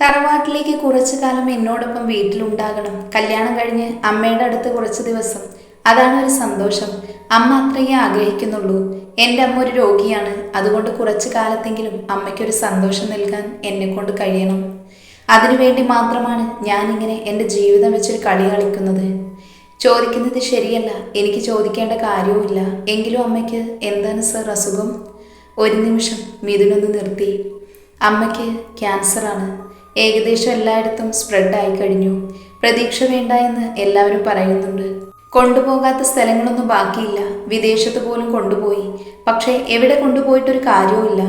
തറവാട്ടിലേക്ക് കുറച്ചു കാലം എന്നോടൊപ്പം വീട്ടിലുണ്ടാകണം. കല്യാണം കഴിഞ്ഞ് അമ്മയുടെ അടുത്ത് കുറച്ച് ദിവസം. അതാണ് ഒരു സന്തോഷം. അമ്മ അത്രയേ ആഗ്രഹിക്കുന്നുള്ളൂ. എന്റെ അമ്മ ഒരു രോഗിയാണ്. അതുകൊണ്ട് കുറച്ചു കാലത്തെങ്കിലും അമ്മയ്ക്കൊരു സന്തോഷം നൽകാൻ എന്നെ കൊണ്ട് കഴിയണം. അതിനുവേണ്ടി മാത്രമാണ് ഞാനിങ്ങനെ എന്റെ ജീവിതം വെച്ചൊരു കളി കളിക്കുന്നത്. ചോദിക്കുന്നത് ശരിയല്ല. എനിക്ക് ചോദിക്കേണ്ട കാര്യവുമില്ല എങ്കിലും അമ്മയ്ക്ക് എന്താണ് സർ അസുഖം? ഒരു നിമിഷം മിഥുനൊന്ന് നിർത്തി. അമ്മയ്ക്ക് ക്യാൻസറാണ്. ഏകദേശം എല്ലായിടത്തും സ്പ്രെഡ് ആയി കഴിഞ്ഞു. പ്രതീക്ഷ വേണ്ട എന്ന് എല്ലാവരും പറയുന്നുണ്ട്. കൊണ്ടുപോകാത്ത സ്ഥലങ്ങളൊന്നും ബാക്കിയില്ല. വിദേശത്ത് പോലും കൊണ്ടുപോയി. പക്ഷേ എവിടെ കൊണ്ടുപോയിട്ടൊരു കാര്യവുമില്ല.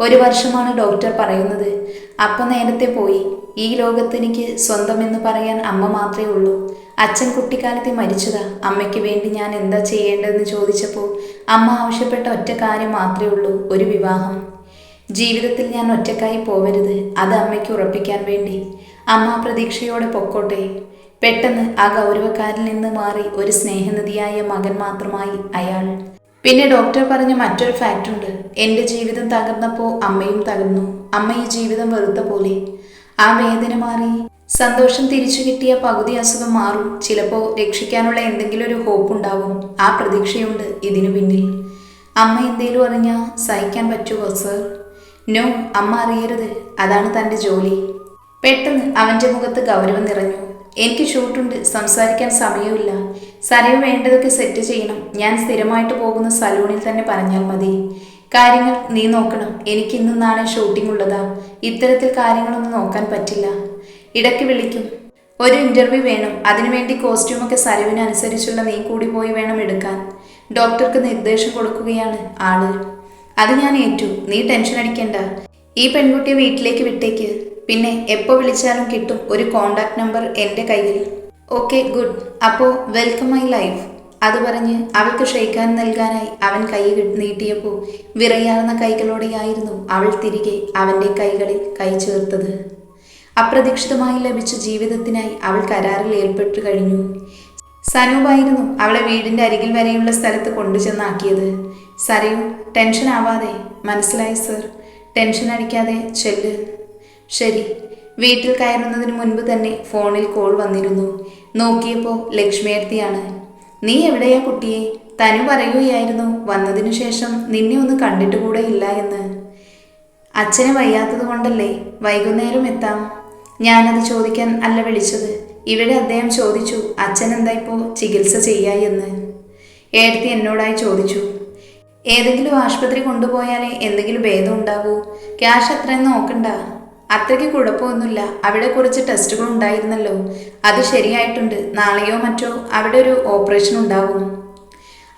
ഒരു വർഷമാണ് ഡോക്ടർ പറയുന്നത്. അപ്പം നേരത്തെ പോയി. ഈ ലോകത്ത് എനിക്ക് സ്വന്തം എന്ന് പറയാൻ അമ്മ മാത്രമേ ഉള്ളൂ. അച്ഛൻ കുട്ടിക്കാലത്തെ മരിച്ചതാ. അമ്മയ്ക്ക് വേണ്ടി ഞാൻ എന്താ ചെയ്യേണ്ടതെന്ന് ചോദിച്ചപ്പോൾ അമ്മ ആവശ്യപ്പെട്ട ഒറ്റ കാര്യം മാത്രമേ ഉള്ളൂ. ഒരു വിവാഹം. ജീവിതത്തിൽ ഞാൻ ഒറ്റക്കായി പോവരുത് അത് അമ്മയ്ക്ക് ഉറപ്പിക്കാൻ വേണ്ടി. അമ്മ പ്രതീക്ഷയോടെ പൊക്കോട്ടെ. പെട്ടെന്ന് ആ ഗൗരവക്കാരിൽ നിന്ന് മാറി ഒരു സ്നേഹനിധിയായ മകൻ മാത്രമായി അയാൾ. പിന്നെ ഡോക്ടർ പറഞ്ഞ മറ്റൊരു ഫാക്റ്റ് ഉണ്ട്. എന്റെ ജീവിതം തകർന്നപ്പോൾ അമ്മയും തകർന്നു. അമ്മ ഈ ജീവിതം വെറുത്ത പോലെ. ആ വേദന മാറി. സന്തോഷം തിരിച്ചു കിട്ടിയ പകുതി അസുഖം മാറും. ചിലപ്പോൾ രക്ഷിക്കാനുള്ള എന്തെങ്കിലും ഒരു ഹോപ്പ് ഉണ്ടാവും. ആ പ്രതീക്ഷയുണ്ട് ഇതിനു പിന്നിൽ. അമ്മ എന്തേലും അറിഞ്ഞാൽ സഹിക്കാൻ പറ്റുമോ സർ നോ അമ്മ അറിയരുത്. അതാണ് തന്റെ ജോലി. പെട്ടെന്ന് അവന്റെ മുഖത്ത് ഗൗരവം നിറഞ്ഞു. എനിക്ക് ഷൂട്ടുണ്ട് സംസാരിക്കാൻ സമയമില്ല സരവ് വേണ്ടതൊക്കെ സെറ്റ് ചെയ്യണം. ഞാൻ സ്ഥിരമായിട്ട് പോകുന്ന സലൂണിൽ തന്നെ പറഞ്ഞാൽ മതി. കാര്യങ്ങൾ നീ നോക്കണം. എനിക്ക് ഇന്ന് നാളെ ഷൂട്ടിംഗ് ഉള്ളതാ. ഇത്തരത്തിൽ കാര്യങ്ങളൊന്നും നോക്കാൻ പറ്റില്ല. ഇടയ്ക്ക് വിളിക്കും. ഒരു ഇന്റർവ്യൂ വേണം. അതിനുവേണ്ടി കോസ്റ്റ്യൂമൊക്കെ സരവിനനുസരിച്ചുള്ള നീ കൂടി പോയി വേണം എടുക്കാൻ. ഡോക്ടർക്ക് നിർദ്ദേശം കൊടുക്കുകയാണ് ആൾ. അത് ഞാൻ ഏറ്റു. നീ ടെൻഷൻ അടിക്കണ്ട. ഈ പെൺകുട്ടിയെ വീട്ടിലേക്ക് വിട്ടേക്ക്. പിന്നെ എപ്പോൾ വിളിച്ചാലും കിട്ടും ഒരു കോണ്ടാക്ട് നമ്പർ എന്റെ കയ്യിൽ. ഓക്കെ ഗുഡ് അപ്പോൾ വെൽക്കം മൈ ലൈഫ് അത് പറഞ്ഞ് അവൾക്ക് ക്ഷയിക്കാൻ നൽകാനായി അവൻ കൈ നീട്ടിയപ്പോൾ വിറയാർന്ന കൈകളോടെയായിരുന്നു അവൾ തിരികെ അവന്റെ കൈകളിൽ കൈ ചേർത്തത്. അപ്രതീക്ഷിതമായി ലഭിച്ച ജീവിതത്തിനായി അവൾ കരാറിൽ ഏർപ്പെട്ടു കഴിഞ്ഞു. സനൂപായിരുന്നു അവളെ വീടിന്റെ അരികിൽ വരെയുള്ള സ്ഥലത്ത് കൊണ്ടുചെന്നാക്കിയത്. സരയു ടെൻഷൻ ആവാതെ മനസ്സിലായി സർ. ടെൻഷൻ അടിക്കാതെ ചെല്ല്. ശരി. വീട്ടിൽ കയറുന്നതിന് മുൻപ് തന്നെ ഫോണിൽ കോൾ വന്നിരുന്നു. നോക്കിയപ്പോൾ ലക്ഷ്മിയർത്തിയാണ് നീ എവിടെയാ കുട്ടിയെ? തനു പറയുകയായിരുന്നു. വന്നതിനു ശേഷം നിന്നെ ഒന്ന് കണ്ടിട്ട് കൂടെ ഇല്ല എന്ന്. അച്ഛനെ വയ്യാത്തത് കൊണ്ടല്ലേ? വൈകുന്നേരം എത്താം. ഞാനത് ചോദിക്കാൻ അല്ല വിളിച്ചത്. ഇവിടെ അദ്ദേഹം ചോദിച്ചു അച്ഛൻ എന്താ ഇപ്പോൾ ചികിത്സ ചെയ്യായി എന്ന്? ഏടത്തി എന്നോടായി ചോദിച്ചു ഏതെങ്കിലും ആശുപത്രി കൊണ്ടുപോയാലേ എന്തെങ്കിലും ഭേദം ഉണ്ടാവൂ ക്യാഷ് അത്രയും നോക്കണ്ട. അത്രയ്ക്ക് കുഴപ്പമൊന്നുമില്ല. അവിടെ കുറച്ച് ടെസ്റ്റുകൾ ഉണ്ടായിരുന്നല്ലോ. അത് ശരിയായിട്ടുണ്ട്. നാളെയോ മറ്റോ അവിടെ ഒരു ഓപ്പറേഷൻ ഉണ്ടാവും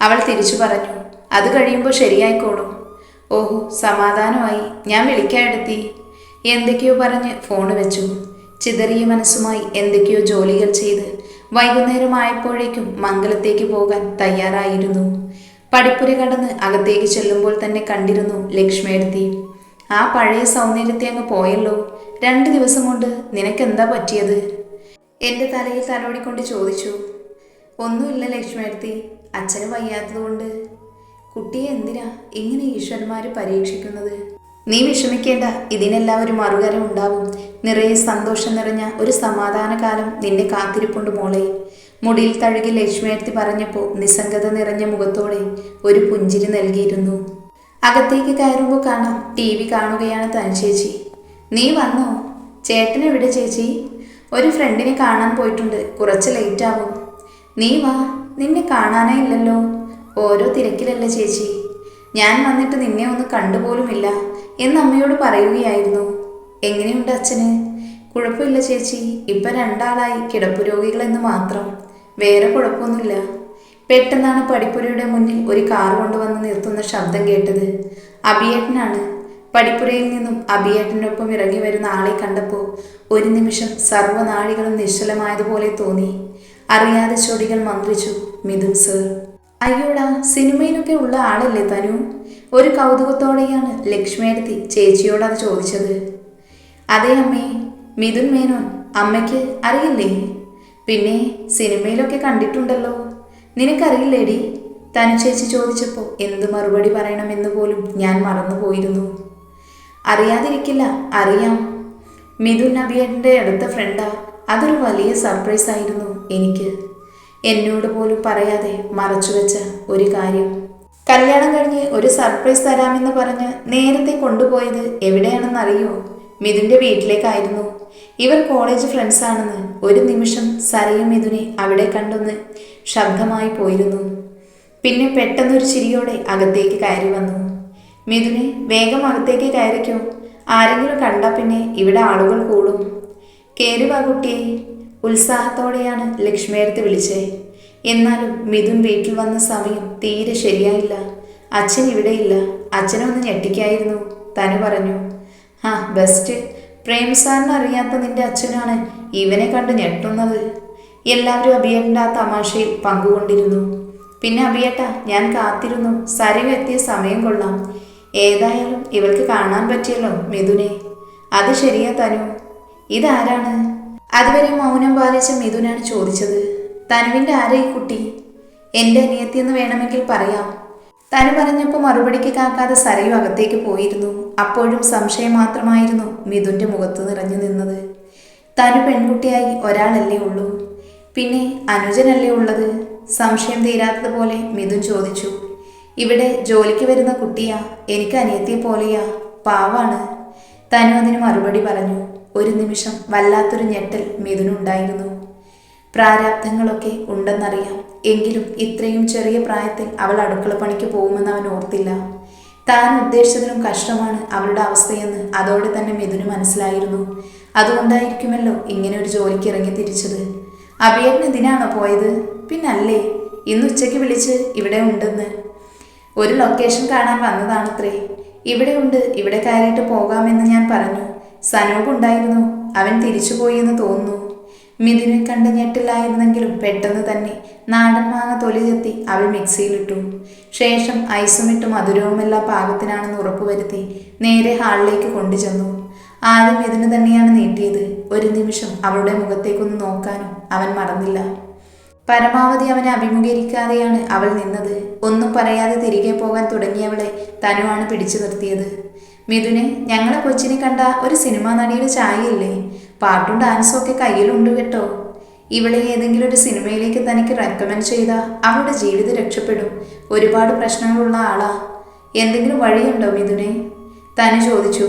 അവൾ തിരിച്ചു പറഞ്ഞു. അത് കഴിയുമ്പോൾ ശരിയായിക്കോളും. ഓഹോ സമാധാനമായി. ഞാൻ വിളിക്കാടുത്തി എന്തൊക്കെയോ പറഞ്ഞ് ഫോൺ വെച്ചു. ചിതറിയ മനസ്സുമായി എന്തൊക്കെയോ ജോലികൾ ചെയ്ത് വൈകുന്നേരമായപ്പോഴേക്കും മംഗലത്തേക്ക് പോകാൻ തയ്യാറായിരുന്നു. പടിപ്പുര കടന്ന് അകത്തേക്ക് ചെല്ലുമ്പോൾ തന്നെ കണ്ടിരുന്നു ലക്ഷ്മിയെടുത്തി ആ പഴയ സൗന്ദര്യത്തെ അങ്ങ് പോയല്ലോ. രണ്ട് ദിവസം കൊണ്ട് നിനക്കെന്താ പറ്റിയത്? എന്റെ തലയിൽ തലോടിക്കൊണ്ട് ചോദിച്ചു. ഒന്നുമില്ല ലക്ഷ്മിയെടുത്തി അച്ഛന് വയ്യാത്തതുകൊണ്ട് കുട്ടിയെ എന്തിനാ ഇങ്ങനെ ഈശ്വരന്മാർ പരീക്ഷിക്കുന്നത്? നീ വിഷമിക്കേണ്ട. ഇതിനെല്ലാം ഒരു മറുകരം ഉണ്ടാവും. നിറയെ സന്തോഷം നിറഞ്ഞ ഒരു സമാധാന കാലം നിന്നെ കാത്തിരിപ്പുണ്ട് മോളെ. മുടിയിൽ തഴുകി ലക്ഷ്മിയെടുത്തി പറഞ്ഞപ്പോൾ നിസ്സംഗത നിറഞ്ഞ മുഖത്തോടെ ഒരു പുഞ്ചിരി നൽകിയിരുന്നു. അകത്തേക്ക് കയറുമ്പോൾ കാണാം ടി വി കാണുകയാണ് തൻ ചേച്ചി. നീ വന്നോ? ചേട്ടൻ എവിടെ ചേച്ചി? ഒരു ഫ്രണ്ടിനെ കാണാൻ പോയിട്ടുണ്ട്. കുറച്ച് ലേറ്റ് ആവും. നീ വാ. നിന്നെ കാണാനേ ഇല്ലല്ലോ. ഓരോ തിരക്കിലല്ലേ ചേച്ചി. ഞാൻ വന്നിട്ട് നിന്നെ ഒന്ന് കണ്ടുപോലുമില്ല എന്ന് അമ്മയോട് പറയുകയായിരുന്നു. എങ്ങനെയുണ്ട് അച്ഛന്? കുഴപ്പമില്ല ചേച്ചി. ഇപ്പം രണ്ടാളായി. കിടപ്പുരോഗികളെന്ന് മാത്രം. വേറെ കുഴപ്പമൊന്നുമില്ല. പെട്ടെന്നാണ് പടിപ്പുരയുടെ മുന്നിൽ ഒരു കാർ കൊണ്ടുവന്ന് നിർത്തുന്ന ശബ്ദം കേട്ടത്. അബിയേട്ടനാണ് പടിപ്പുരയിൽ നിന്നും അബിയേട്ടനൊപ്പം ഇറങ്ങി വരുന്ന ആളെ കണ്ടപ്പോൾ ഒരു നിമിഷം സർവനാഴികളും നിശ്ചലമായതുപോലെ തോന്നി. അറിയാതെ ചൊടികൾ മന്ത്രിച്ചു മിഥുൻ സർ. അയ്യോടാ സിനിമയിലൊക്കെ ഉള്ള ആളല്ലേ തനു? ഒരു കൗതുകത്തോടെയാണ് ലക്ഷ്മിയെടുത്തി ചേച്ചിയോട് അത് ചോദിച്ചത്. അതേ അമ്മേ മിഥുൻ മേനോൻ അമ്മയ്ക്ക് അറിയില്ലേ? പിന്നെ സിനിമയിലൊക്കെ കണ്ടിട്ടുണ്ടല്ലോ. നിനക്കറിയില്ലേടി? തനു ചേച്ചി ചോദിച്ചപ്പോൾ എന്ത് മറുപടി പറയണമെന്ന് പോലും ഞാൻ മറന്നുപോയിരുന്നു അറിയാതിരിക്കില്ല അറിയാം. മിഥുൻ അബിയന്റെ അടുത്ത ഫ്രണ്ടാ? അതൊരു വലിയ സർപ്രൈസ് ആയിരുന്നു എനിക്ക്. എന്നോട് പോലും പറയാതെ മറച്ചുവെച്ച ഒരു കാര്യം. കല്യാണം കഴിഞ്ഞ് ഒരു സർപ്രൈസ് തരാമെന്ന് പറഞ്ഞ് നേരത്തെ കൊണ്ടുപോയത് എവിടെയാണെന്നറിയോ? മിഥുന്റെ വീട്ടിലേക്കായിരുന്നു. ഇവർ കോളേജ് ഫ്രണ്ട്സാണെന്ന് ഒരു നിമിഷം സരയും മിഥുനെ അവിടെ കണ്ടൊന്ന് ശബ്ദമായി പോയിരുന്നു. പിന്നെ പെട്ടെന്നൊരു ചിരിയോടെ അകത്തേക്ക് കയറി വന്നു. മിഥുനെ വേഗം അകത്തേക്ക് കയറിക്കോ. ആരെങ്കിലും കണ്ടാ പിന്നെ ഇവിടെ ആളുകൾ കൂടും. കേറി വാ കുട്ടിയെ. ഉത്സാഹത്തോടെയാണ് ലക്ഷ്മിയെടുത്ത് വിളിച്ചേ. എന്നാലും മിഥുൻ വീട്ടിൽ വന്ന സമയം തീരെ ശരിയായില്ല. അച്ഛൻ ഇവിടെയില്ല. അച്ഛനെ ഒന്ന് ഞെട്ടിക്കായിരുന്നു. തനു പറഞ്ഞു ആ ബെസ്റ്റ് പ്രേം സാറിന് അറിയാത്ത നിന്റെ അച്ഛനാണ് ഇവനെ കണ്ട് ഞെട്ടുന്നത്. എല്ലാവരും അഭിയേട്ടന്റെ ആ തമാശയിൽ പങ്കുകൊണ്ടിരുന്നു. പിന്നെ അഭിയേട്ട ഞാൻ കാത്തിരുന്നു. സരിവ് എത്തിയ സമയം കൊള്ളാം. ഏതായാലും ഇവൾക്ക് കാണാൻ പറ്റിയല്ലോ മിഥുനെ. അത് ശരിയാ തനു. ഇതാരാണ്? അതുവരെ മൗനം പാലിച്ച മിഥുനാണ് ചോദിച്ചത്. തനുവിന്റെ ആരാ ഈ കുട്ടി? എന്റെ അനിയത്തി എന്ന് വേണമെങ്കിൽ പറയാം. തനു പറഞ്ഞപ്പോൾ മറുപടിക്ക് കാക്കാതെ സരയു അകത്തേക്ക് പോയിരുന്നു. അപ്പോഴും സംശയം മാത്രമായിരുന്നു മിഥുന്റെ മുഖത്ത് നിറഞ്ഞു നിന്നത്. തനു പെൺകുട്ടിയായി ഒരാളല്ലേ ഉള്ളൂ. പിന്നെ അനുജനല്ലേ ഉള്ളത്? സംശയം തീരാത്തതുപോലെ മിഥുൻ ചോദിച്ചു. ഇവിടെ ജോലിക്ക് വരുന്ന കുട്ടിയാ എനിക്ക് അനിയത്തിയെ പോലെയാ പാവാണ്. തനു അതിന് മറുപടി പറഞ്ഞു. ഒരു നിമിഷം വല്ലാത്തൊരു ഞെട്ടൽ മിഥുനുണ്ടായിരുന്നു. പ്രാരാബ്ധങ്ങളൊക്കെ ഉണ്ടെന്നറിയാം. എങ്കിലും ഇത്രയും ചെറിയ പ്രായത്തിൽ അവൾ അടുക്കള പണിക്ക് പോകുമെന്ന് അവൻ ഓർത്തില്ല. താൻ ഉദ്ദേശിച്ചതിനും കഷ്ടമാണ് അവളുടെ അവസ്ഥയെന്ന് അതോടെ തന്നെ മിഥുന് മനസ്സിലായിരുന്നു. അതുകൊണ്ടായിരിക്കുമല്ലോ ഇങ്ങനെ ഒരു ജോലിക്ക് ഇറങ്ങി തിരിച്ചത്. അഭിയേട്ടൻ ഇതിനാണോ പോയത്? പിന്നല്ലേ ഇന്ന് ഉച്ചയ്ക്ക് വിളിച്ച് ഇവിടെ ഉണ്ടെന്ന്. ഒരു ലൊക്കേഷൻ കാണാൻ വന്നതാണത്രേ. ഇവിടെ ഉണ്ട് ഇവിടെ കയറിയിട്ട് പോകാമെന്ന് ഞാൻ പറഞ്ഞു. സനൂപ് ഉണ്ടായിരുന്നു. അവൻ തിരിച്ചുപോയി എന്ന് തോന്നുന്നു. മിഥുനെ കണ്ട് ഞെട്ടില്ലായിരുന്നെങ്കിലും പെട്ടെന്ന് തന്നെ നാടൻ മാങ്ങ തൊലി ചെത്തി അവൾ മിക്സിയിലിട്ടു. ശേഷം ഐസുമിട്ട് മധുരവുമെല്ലാം പാകത്തിനാണെന്ന് ഉറപ്പുവരുത്തി നേരെ ഹാളിലേക്ക് കൊണ്ടുചെന്നു. ആദ്യം മിഥുന തന്നെയാണ് നീട്ടിയത്. ഒരു നിമിഷം അവളുടെ മുഖത്തേക്കൊന്ന് നോക്കാനും അവൻ മറന്നില്ല. പരമാവധി അവനെ അഭിമുഖീകരിക്കാതെയാണ് അവൾ നിന്നത്. ഒന്നും പറയാതെ തിരികെ പോകാൻ തുടങ്ങിയവളെ തനുവാണ് പിടിച്ചു നിർത്തിയത്. മിഥുനെ ഞങ്ങളെ കൊച്ചിനെ കണ്ട ഒരു സിനിമാ നടിയുടെ ചായയില്ലേ? പാട്ടും ഡാൻസും ഒക്കെ കയ്യിലുണ്ട് കേട്ടോ. ഇവളെ ഏതെങ്കിലും ഒരു സിനിമയിലേക്ക് തനിക്ക് റെക്കമെൻഡ് ചെയ്താൽ അവളുടെ ജീവിതം രക്ഷപ്പെടും. ഒരുപാട് പ്രശ്നങ്ങളുള്ള ആളാ. എന്തെങ്കിലും വഴിയുണ്ടോ മിഥുനെ? തനു ചോദിച്ചു.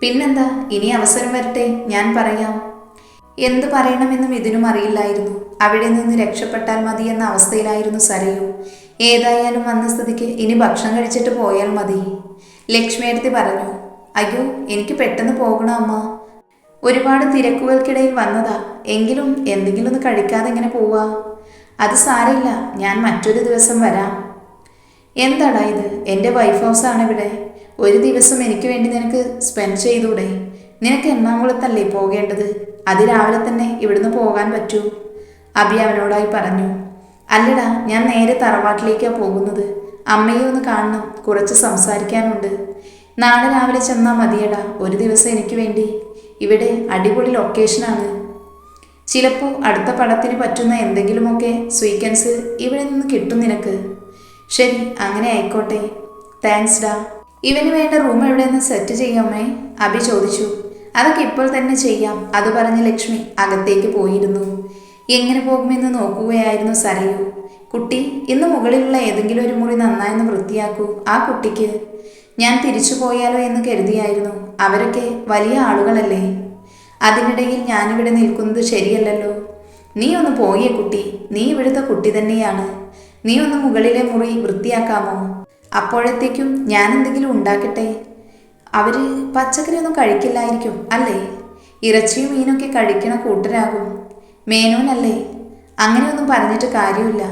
പിന്നെന്താ? ഇനി അവസരം വരട്ടെ ഞാൻ പറയാം. എന്തു പറയണമെന്നും ഇതിനും അറിയില്ലായിരുന്നു. അവിടെ നിന്ന് രക്ഷപ്പെട്ടാൽ മതി എന്ന അവസ്ഥയിലായിരുന്നു സരയു. ഏതായാലും വന്ന സ്ഥിതിക്ക് ഇനി ഭക്ഷണം കഴിച്ചിട്ട് പോയാൽ മതി. ലക്ഷ്മിയെടുത്തി പറഞ്ഞു അയ്യോ എനിക്ക് പെട്ടെന്ന് പോകണം അമ്മ. ഒരുപാട് തിരക്കുകൾക്കിടയിൽ വന്നതാ. എങ്കിലും എന്തെങ്കിലും ഒന്ന് കഴിക്കാതെ എങ്ങനെ പോവാ. അത് സാരമില്ല. ഞാൻ മറ്റൊരു ദിവസം വരാം. എന്താടാ ഇത്? എന്റെ വൈഫ് ഹൗസ് ഹൗസാണ് ഇവിടെ. ഒരു ദിവസം എനിക്ക് വേണ്ടി നിനക്ക് സ്പെൻഡ് ചെയ്തൂടെ? നിനക്ക് എറണാകുളത്തല്ലേ പോകേണ്ടത്? അത് രാവിലെ തന്നെ ഇവിടുന്ന് പോകാൻ പറ്റൂ. അബി അവനോടായി പറഞ്ഞു. അല്ലടാ ഞാൻ നേരെ തറവാട്ടിലേക്കാണ് പോകുന്നത്. അമ്മയെ ഒന്ന് കാണണം. കുറച്ച് സംസാരിക്കാനുണ്ട്. നാളെ രാവിലെ ചെന്നാൽ മതിയടാ. ഒരു ദിവസം എനിക്ക് വേണ്ടി ഇവിടെ അടിപൊളി ലൊക്കേഷനാണ് ചിലപ്പോൾ അടുത്ത പടത്തിന് പറ്റുന്ന എന്തെങ്കിലുമൊക്കെ സ്വീക്കൻസ് ഇവിടെ നിന്ന് കിട്ടും നിനക്ക്. ശരി അങ്ങനെ ആയിക്കോട്ടെ. താങ്ക്സ് ഡാ. ഇവന് വേണ്ട റൂം എവിടെയെന്ന് സെറ്റ് ചെയ്യാമേ അഭി ചോദിച്ചു. അതൊക്കെ ഇപ്പോൾ തന്നെ ചെയ്യാം. അത് പറഞ്ഞ് ലക്ഷ്മി അകത്തേക്ക് പോയിരുന്നു. എങ്ങനെ പോകുമെന്ന് നോക്കുകയായിരുന്നു സരയു. കുട്ടി ഇന്ന് മുകളിലുള്ള ഏതെങ്കിലും ഒരു മുറി നന്നായെന്ന് വൃത്തിയാക്കൂ. ആ കുട്ടിക്ക് ഞാൻ തിരിച്ചു പോയാലോ എന്ന് കരുതിയായിരുന്നു. അവരൊക്കെ വലിയ ആളുകളല്ലേ? അതിനിടയിൽ ഞാനിവിടെ നിൽക്കുന്നത് ശരിയല്ലല്ലോ. നീ ഒന്ന് പോയേ കുട്ടി. നീ ഇവിടുത്തെ കുട്ടി തന്നെയാണ്. നീ ഒന്ന് മുകളിലെ മുറി വൃത്തിയാക്കാമോ? അപ്പോഴത്തേക്കും ഞാൻ എന്തെങ്കിലും ഉണ്ടാക്കട്ടെ? അവർ പച്ചക്കറി ഒന്നും കഴിക്കില്ലായിരിക്കും അല്ലേ? ഇറച്ചിയും മീനൊക്കെ കഴിക്കണ കൂട്ടരാകും. മേനോനല്ലേ അങ്ങനെയൊന്നും പറഞ്ഞിട്ട് കാര്യമില്ല.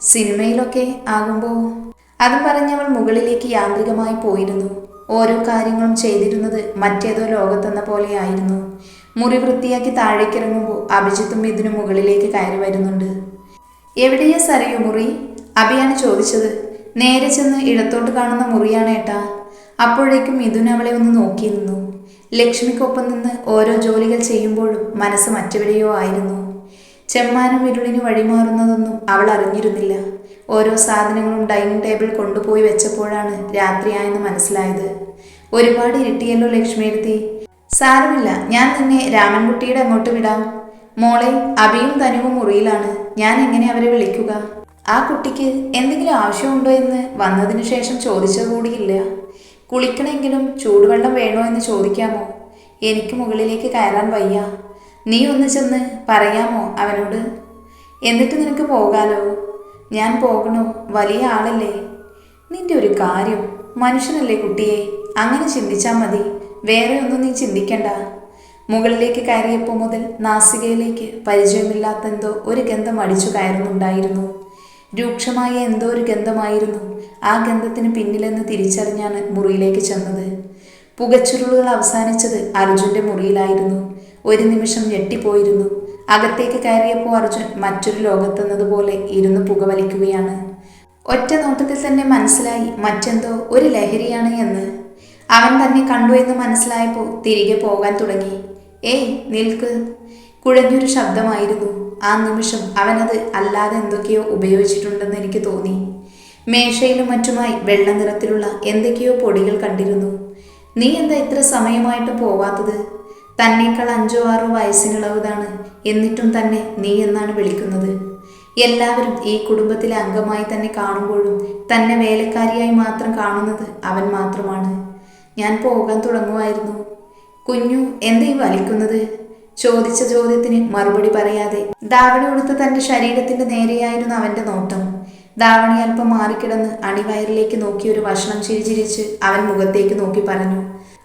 സിനിമയിലൊക്കെ ആകുമ്പോൾ അതും പറഞ്ഞവൾ മുകളിലേക്ക് യാന്ത്രികമായി പോയിരുന്നു. ഓരോ കാര്യങ്ങളും ചെയ്തിരുന്നത് മറ്റേതോ ലോകത്തെന്ന പോലെയായിരുന്നു. മുറി വൃത്തിയാക്കി താഴേക്കിറങ്ങുമ്പോൾ അഭിജിത്തും ഇതിനു മുകളിലേക്ക് കയറി വരുന്നുണ്ട്. എവിടെയാ സറിയു മുറി? അഭിയാണ് ചോദിച്ചത്. നേരെ ചെന്ന് ഇടത്തോട്ട് കാണുന്ന മുറിയാണ് ഏട്ടാ. അപ്പോഴേക്കും മിഥുൻ അവളെ ഒന്ന് നോക്കി നിന്നു. ലക്ഷ്മിക്കൊപ്പം നിന്ന് ഓരോ ജോലികൾ ചെയ്യുമ്പോഴും മനസ്സ് മറ്റെവിടെയോ ആയിരുന്നു. ചെമ്മാനം ഇരുളിന് വഴിമാറുന്നതൊന്നും അവൾ അറിഞ്ഞിരുന്നില്ല. ഓരോ സാധനങ്ങളും ഡൈനിങ് ടേബിൾ കൊണ്ടുപോയി വെച്ചപ്പോഴാണ് രാത്രിയായെന്ന് മനസ്സിലായത്. ഒരുപാട് ഇരുട്ടിയല്ലോ ലക്ഷ്മിയെടുത്തി സാരമില്ല ഞാൻ നിന്നെ രാമൻകുട്ടിയുടെ അങ്ങോട്ട് വിടാം. മോളെ അബിയും തനുവും മുറിയിലാണ്. ഞാൻ എങ്ങനെ അവരെ വിളിക്കുക? ആ കുട്ടിക്ക് എന്തെങ്കിലും ആവശ്യമുണ്ടോ എന്ന് വന്നതിന് ശേഷം ചോദിച്ചത് കൂടിയില്ല കുളിക്കണമെങ്കിലും ചൂടുവെള്ളം വേണോ എന്ന് ചോദിക്കാമോ? എനിക്ക് മുകളിലേക്ക് കയറാൻ വയ്യ. നീ ഒന്ന് ചെന്ന് പറയാമോ അവനോട്? എന്നിട്ട് നിനക്ക് പോകാലോ? ഞാൻ പോകണോ? വലിയ ആളല്ലേ. നിന്റെ ഒരു കാര്യം. മനുഷ്യനല്ലേ കുട്ടിയെ. അങ്ങനെ ചിന്തിച്ചാൽ മതി. വേറെ ഒന്നും നീ ചിന്തിക്കണ്ട. മുകളിലേക്ക് കയറിയപ്പോൾ മുതൽ നാസികയിലേക്ക് പരിചയമില്ലാത്ത എന്തോ ഒരു ഗന്ധം അടിച്ചു കയറുന്നുണ്ടായിരുന്നു. രൂക്ഷമായ എന്തോ ഒരു ഗന്ധമായിരുന്നു ആ ഗന്ധത്തിന് പിന്നിലെന്ന് തിരിച്ചറിഞ്ഞാണ് മുറിയിലേക്ക് ചെന്നത്. പുകച്ചുരുളുകൾ അവസാനിച്ചത് അർജുന്റെ മുറിയിലായിരുന്നു. ഒരു നിമിഷം ഞെട്ടിപ്പോയിരുന്നു. അകത്തേക്ക് കയറിയപ്പോൾ അർജുൻ മറ്റൊരു ലോകത്തെന്നതുപോലെ ഇരുന്ന് പുകവലിക്കുകയാണ്. ഒറ്റ നോട്ടത്തിൽ തന്നെ മനസ്സിലായി മറ്റെന്തോ ഒരു ലഹരിയാണ് എന്ന്. അവൻ തന്നെ കണ്ടു എന്ന് മനസ്സിലായപ്പോൾ തിരികെ പോകാൻ തുടങ്ങി. ഏയ് നിൽക്ക്. കുഴഞ്ഞൊരു ശബ്ദമായിരുന്നു. ആ നിമിഷം അവനത് അല്ലാതെ എന്തൊക്കെയോ ഉപയോഗിച്ചിട്ടുണ്ടെന്ന് എനിക്ക് തോന്നി. മേശയിലും മറ്റുമായി വെള്ള നിറത്തിലുള്ള എന്തൊക്കെയോ പൊടികൾ കണ്ടിരുന്നു. നീ എന്താ ഇത്ര സമയമായിട്ട് പോവാത്തത്? തന്നേക്കാൾ അഞ്ചോ ആറോ വയസ്സിനുള്ളവതാണ് എന്നിട്ടും തന്നെ നീ എന്നാണ് വിളിക്കുന്നത്? എല്ലാവരും ഈ കുടുംബത്തിലെ അംഗമായി തന്നെ കാണുമ്പോഴും തന്നെ വേലക്കാരിയായി മാത്രം കാണുന്നത് അവൻ മാത്രമാണ്. ഞാൻ പോകാൻ തുടങ്ങുമായിരുന്നു. കുഞ്ഞു എന്തേ വലിക്കുന്നത്? ചോദിച്ച ചോദ്യത്തിന് മറുപടി പറയാതെ ധാവണി ഉടുത്ത തന്റെ ശരീരത്തിന്റെ നേരെയായിരുന്നു അവന്റെ നോട്ടം. ധാവണി അല്പം മാറിക്കിടന്ന് അണിവയറിലേക്ക് നോക്കി ഒരു ഭക്ഷണം ചിരിചിരിച്ച് അവൻ മുഖത്തേക്ക് നോക്കി പറഞ്ഞു.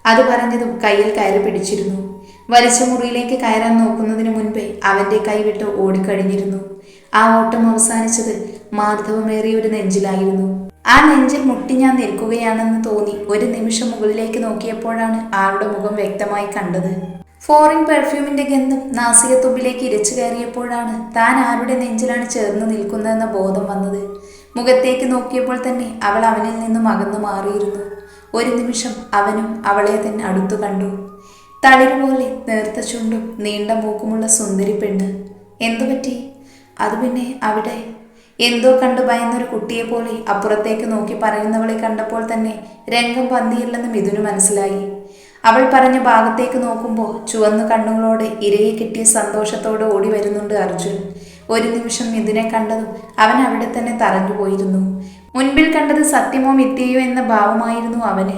അത് പറഞ്ഞതും കയ്യിൽ കയറി പിടിച്ചിരുന്നു. മുറിയിലേക്ക് കയറാൻ നോക്കുന്നതിന് മുൻപേ അവന്റെ കൈവിട്ട് ഓടിക്കഴിഞ്ഞിരുന്നു. ആ ഓട്ടം അവസാനിച്ചത് മാർദ്ദവമേറിയ ഒരു നെഞ്ചിലായിരുന്നു. ആ നെഞ്ചിൽ മുട്ടി ഞാൻ നിൽക്കുകയാണെന്ന് തോന്നി ഒരു നിമിഷം മുകളിലേക്ക് നോക്കിയപ്പോഴാണ് ആളുടെ മുഖം വ്യക്തമായി കണ്ടത്. ഫോറിൻ പെർഫ്യൂമിന്റെ ഗന്ധം നാസികത്തുമ്പിലേക്ക് ഇരച്ചു കയറിയപ്പോഴാണ് താൻ ആരുടെ നെഞ്ചിലാണ് ചേർന്ന് നിൽക്കുന്നതെന്ന ബോധം വന്നത്. മുഖത്തേക്ക് നോക്കിയപ്പോൾ തന്നെ അവൾ അവനിൽ നിന്നും അകന്നു മാറിയിരുന്നു. ഒരു നിമിഷം അവനും അവളെ തന്നെ അടുത്തു കണ്ടു. തളിരുപോലെ നേർത്ത ചുണ്ടും നീണ്ട മൂക്കുമുള്ള സുന്ദരി പെണ്ണ്. എന്തു പറ്റി? അത് പിന്നെ അവിടെ എന്തോ കണ്ടു ഭയന്നൊരു കുട്ടിയെ പോലെ അപ്പുറത്തേക്ക് നോക്കി പറയുന്നവളെ കണ്ടപ്പോൾ തന്നെ രംഗം പന്തിയില്ലെന്ന് മിഥുന് മനസ്സിലായി. അവൾ പറഞ്ഞ ഭാഗത്തേക്ക് നോക്കുമ്പോൾ ചുവന്ന കണ്ണുകളോടെ ഇരയെ കിട്ടിയ സന്തോഷത്തോടെ ഓടി വരുന്നുണ്ട് അർജുൻ. ഒരു നിമിഷം മിഥുനെ കണ്ടതും അവൻ അവിടെ തന്നെ തറഞ്ഞുപോയിരുന്നു മുൻപിൽ കണ്ടത് സത്യമോ മിഥ്യയോ എന്ന ഭാവമായിരുന്നു അവന്.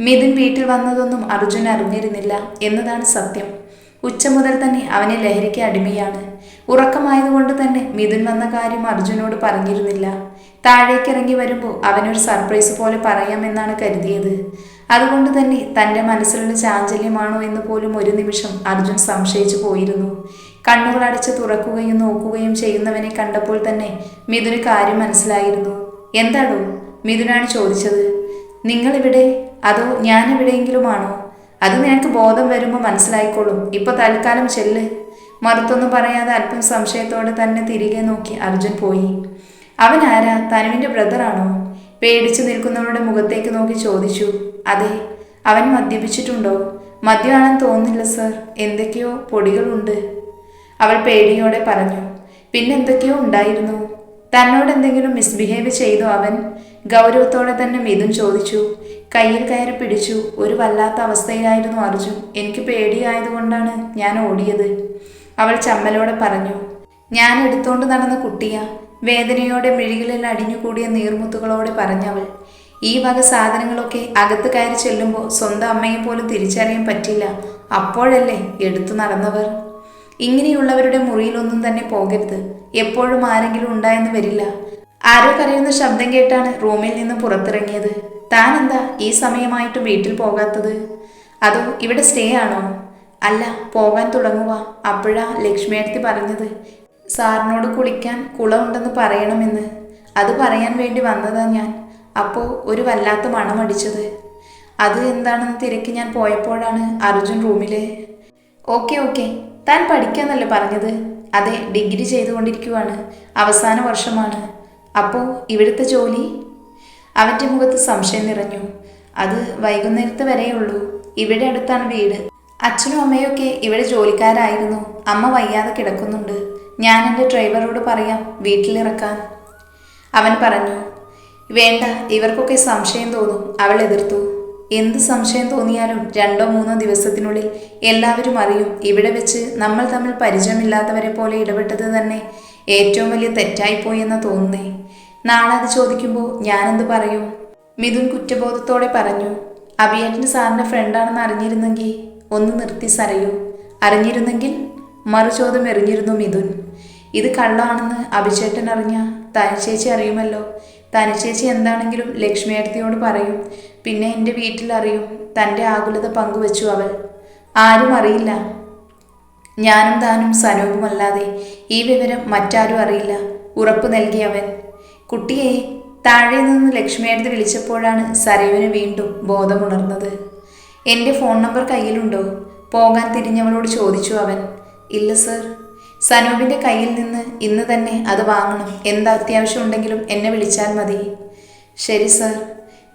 മിഥുൻ വീട്ടിൽ വന്നതൊന്നും അർജുൻ അറിഞ്ഞിരുന്നില്ല എന്നതാണ് സത്യം. ഉച്ച മുതൽ തന്നെ അവനെ ലഹരിക്ക് അടിമയാണ്. ഉറക്കമായതുകൊണ്ട് തന്നെ മിഥുൻ വന്ന കാര്യം അർജുനോട് പറഞ്ഞിരുന്നില്ല. താഴേക്ക് ഇറങ്ങി വരുമ്പോൾ അവനൊരു സർപ്രൈസ് പോലെ പറയാമെന്നാണ് കരുതിയത്. അതുകൊണ്ട് തന്നെ തന്റെ മനസ്സിലുള്ള ചാഞ്ചല്യമാണോ എന്ന് പോലും ഒരു നിമിഷം അർജുൻ സംശയിച്ചു പോയിരുന്നു. കണ്ണുകൾ അടച്ച് തുറക്കുകയും നോക്കുകയും ചെയ്യുന്നവനെ കണ്ടപ്പോൾ തന്നെ മിഥുന് കാര്യം മനസ്സിലായിരുന്നു. എന്താടോ മിഥുനാണ് ചോദിച്ചത്? നിങ്ങളിവിടെ? അതോ ഞാൻ എവിടെയെങ്കിലുമാണോ അത് നിനക്ക് ബോധം വരുമ്പോൾ മനസ്സിലായിക്കോളും. ഇപ്പൊ തൽക്കാലം ചെല്ല്. മറുത്തൊന്നും പറയാതെ അല്പം സംശയത്തോടെ തന്നെ തിരികെ നോക്കി അർജുൻ പോയി. അവൻ ആരാ? തനുവിന്റെ ബ്രദറാണോ പേടിച്ചു നിൽക്കുന്നവരുടെ മുഖത്തേക്ക് നോക്കി ചോദിച്ചു. അതെ അവൻ മദ്യപിച്ചിട്ടുണ്ടോ? മദ്യമാണെന്ന് തോന്നുന്നില്ല സർ എന്തൊക്കെയോ പൊടികളുണ്ട്. അവൾ പേടിയോടെ പറഞ്ഞു. പിന്നെന്തൊക്കെയോ ഉണ്ടായിരുന്നു. തന്നോട് എന്തെങ്കിലും മിസ്ബിഹേവ് ചെയ്തോ അവൻ? ഗൗരവത്തോടെ തന്നെ മിഥുൻ ചോദിച്ചു കയ്യിൽ കയറി പിടിച്ചു ഒരു വല്ലാത്ത അവസ്ഥയിലായിരുന്നു അർജുൻ. എനിക്ക് പേടിയായതുകൊണ്ടാണ് ഞാൻ ഓടിയത്. അവൾ ചമ്മലോടെ പറഞ്ഞു ഞാൻ എടുത്തോണ്ട് നടന്ന കുട്ടിയ. വേദനയോടെ മിഴികളിൽ അടിഞ്ഞുകൂടിയ നീർമുത്തുകളോടെ പറഞ്ഞവൾ ഈ വക സാധനങ്ങളൊക്കെ അകത്ത് കയറി ചെല്ലുമ്പോൾ സ്വന്തം അമ്മയെ പോലും തിരിച്ചറിയാൻ പറ്റില്ല. അപ്പോഴല്ലേ എടുത്തു നടന്നവർ? ഇങ്ങനെയുള്ളവരുടെ മുറിയിലൊന്നും തന്നെ പോകരുത്. എപ്പോഴും ആരെങ്കിലും ഉണ്ടായെന്ന് വരില്ല. ആരോ കരയുന്ന ശബ്ദം കേട്ടാണ് റൂമിൽ നിന്ന് പുറത്തിറങ്ങിയത്. താൻ എന്താ ഈ സമയമായിട്ട് വീട്ടിൽ പോകാത്തത്? അതോ ഇവിടെ സ്റ്റേ ആണോ? അല്ല പോകാൻ തുടങ്ങുക. അപ്പോഴാ ലക്ഷ്മിയടുത്തി പറഞ്ഞത് സാറിനോട് കുളിക്കാൻ കുളമുണ്ടെന്ന് പറയണമെന്ന്. അത് പറയാൻ വേണ്ടി വന്നതാ ഞാൻ. അപ്പോൾ ഒരു വല്ലാത്ത മണമടിച്ചത് അത് എന്താണെന്ന് തിരക്കി ഞാൻ പോയപ്പോഴാണ് അർജുൻ റൂമിലെ. Okay okay. താൻ പഠിക്കാന്നല്ലേ പറഞ്ഞത്? അതെ ഡിഗ്രി ചെയ്തുകൊണ്ടിരിക്കുവാണ്. അവസാന വർഷമാണ്. അപ്പോൾ ഇവിടുത്തെ ജോലി? അവന്റെ മുഖത്ത് സംശയം നിറഞ്ഞു. അത് വൈകുന്നേരത്ത് വരെയുള്ളൂ. ഇവിടെ അടുത്താണ് വീട്. അച്ഛനും അമ്മയൊക്കെ ഇവിടെ ജോലിക്കാരായിരുന്നു. അമ്മ വയ്യാതെ കിടക്കുന്നുണ്ട്. ഞാൻ എന്റെ ഡ്രൈവറോട് പറയാം വീട്ടിലിറക്കാൻ. അവൻ പറഞ്ഞു വേണ്ട ഇവർക്കൊക്കെ സംശയം തോന്നും. അവൾ എതിർത്തു. എന്ത് സംശയം തോന്നിയാലും രണ്ടോ മൂന്നോ ദിവസത്തിനുള്ളിൽ എല്ലാവരും അറിയും. ഇവിടെ വെച്ച് നമ്മൾ തമ്മിൽ പരിചയമില്ലാത്തവരെ പോലെ ഇടപെട്ടത് തന്നെ ഏറ്റവും വലിയ തെറ്റായിപ്പോയി എന്ന് തോന്നുന്നേ. നാളെ അത് ചോദിക്കുമ്പോൾ ഞാനെന്ത് പറയും? മിഥുൻ കുറ്റബോധത്തോടെ പറഞ്ഞു അഭിയേട്ടന് സാറിന്റെ ഫ്രണ്ടാണെന്ന് അറിഞ്ഞിരുന്നെങ്കിൽ ഒന്ന് നിർത്തി സരയൂ. അറിഞ്ഞിരുന്നെങ്കിൽ മറുചോദ്യം എറിഞ്ഞിരുന്നു മിഥുൻ. ഇത് കള്ളാണെന്ന് അഭിചേട്ടൻ അറിഞ്ഞ തനിച്ചേച്ചി അറിയുമല്ലോ. തനിച്ചേച്ചി എന്താണെങ്കിലും ലക്ഷ്മിയേട്ടത്തിയോട് പറയും. പിന്നെ എന്റെ വീട്ടിൽ അറിയും തന്റെ ആകുലത പങ്കുവച്ചു അവൾ. ആരും അറിയില്ല. ഞാനും താനും സനോപുമല്ലാതെ ഈ വിവരം മറ്റാരും അറിയില്ല. ഉറപ്പ് നൽകി അവൻ. കുട്ടിയെ താഴെ നിന്ന് ലക്ഷ്മിയെടുത്ത് വിളിച്ചപ്പോഴാണ് സരയുവിന് വീണ്ടും ബോധമുണർന്നത്. എന്റെ ഫോൺ നമ്പർ കയ്യിലുണ്ടോ? പോകാൻ തിരിഞ്ഞവളോട് ചോദിച്ചു അവൻ. ഇല്ല സർ. സനൂപിന്റെ കയ്യിൽ നിന്ന് ഇന്ന് തന്നെ അത് വാങ്ങണം. എന്ത് അത്യാവശ്യം ഉണ്ടെങ്കിലും എന്നെ വിളിച്ചാൽ മതി. ശരി സർ.